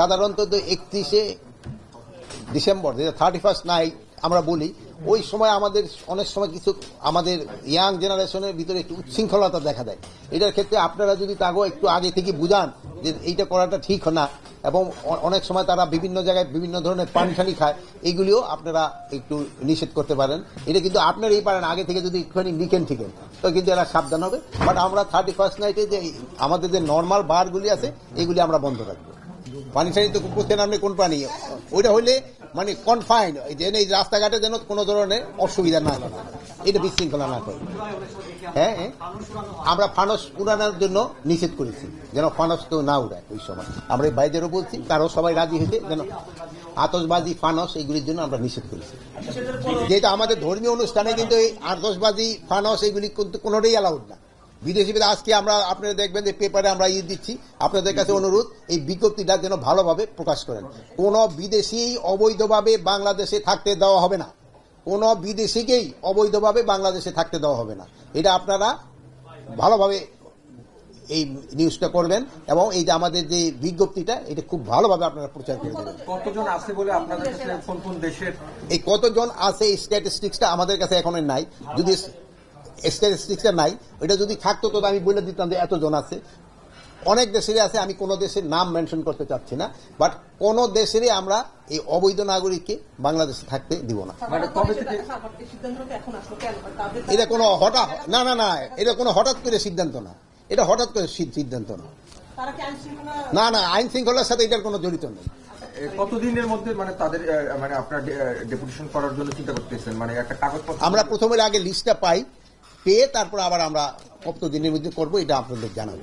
সাধারণত একত্রিশে ডিসেম্বর, যেটা থার্টি ফার্স্ট নাইট আমরা বলি, ওই সময় আমাদের অনেক সময় কিছু আমাদের ইয়াং জেনারেশনের ভিতরে একটু উচ্ছৃঙ্খলতা দেখা দেয়। এটার ক্ষেত্রে আপনারা যদি তাকেও একটু আগে থেকে বুঝান যে এইটা করাটা ঠিক না, এবং অনেক সময় তারা বিভিন্ন জায়গায় বিভিন্ন ধরনের পানি ঠানি খায় এইগুলিও আপনারা একটু নিষেধ করতে পারেন। এটা কিন্তু আপনারাই পারেন, আগে থেকে যদি একটুখানি লিখেন ঠিকেন তো কিন্তু এরা সাবধান হবে। বাট আমরা থার্টি ফার্স্ট নাইটে যে আমাদের যে নর্মাল বারগুলি আছে, এগুলি আমরা বন্ধ রাখব। পানি টানি তো বুঝতে আপনি কোন পানি ওইটা হইলে মানে কনফাইন্ড যেন এই রাস্তাঘাটে যেন কোনো ধরনের অসুবিধা না এটা বিশৃঙ্খলা না করে হ্যাঁ হ্যাঁ। আমরা ফানস উড়ানোর জন্য নিষেধ করেছি, যেন ফানস কেউ না উড়ায় ওই সময়। আমরা এই ভাইদেরও বলছি তারও সবাই রাজি হয়েছে, যেন আতসবাজি ফানস এগুলির জন্য আমরা নিষেধ করেছি। যেহেতু আমাদের ধর্মীয় অনুষ্ঠানে কিন্তু এই আতসবাজি ফানস এগুলি কিন্তু কোনোটাই অ্যালাউড না। বিদেশি বিদেশি আজকে আমরা আপনারা দেখবেন যে পেপারে আমরা ইয়ে দিচ্ছি। আপনাদের কাছে অনুরোধ এই বিজ্ঞপ্তিটা যেন ভালোভাবে প্রকাশ করেন। কোন বিদেশি অবৈধভাবে বাংলাদেশে থাকতে দেওয়া হবে না। কোন বিদেশিকেই অবৈধভাবে বাংলাদেশে থাকতে দেওয়া হবে না। এটা আপনারা ভালোভাবে এই নিউজটা করবেন এবং এই যে আমাদের যে বিজ্ঞপ্তিটা এটা খুব ভালোভাবে আপনারা প্রচার করে দেবেন। কতজন আছে বলে আপনাদের কোন কোন দেশের? এই কতজন আছে এই স্ট্যাটিস্টিক্সটা আমাদের কাছে এখন নাই। যদি স্ট্যাটিস্টিক্সটা নাই এটা যদি থাকতো তো আমি বলে দিতাম যে এতজন আছে। অনেক দেশেরই আছে আমি কোনো দেশের নাম মেনশন করতে চাচ্ছি না বাট কোন দেশেরই আমরা এই অবৈধ নাগরিককে বাংলাদেশে থাকতে দিব না। এটা কোনো হঠাৎ না না না এটা কোনো হঠাৎ করে সিদ্ধান্ত না। এটা হঠাৎ করে সিদ্ধান্ত না। আইন না না আইন শৃঙ্খলার সাথে এটার কোনো জড়িত নেই। কতদিনের মধ্যে মানে তাদের মানে আপনার ডেপুটেশন করার জন্য চিন্তা করতেছেন? মানে একটা কাগজপত্র আমরা প্রথমে আগে লিস্টটা পাই। পেয়ে তারপর আবার আমরা কত দিনের মধ্যে করব এটা আপনাদের জানাব।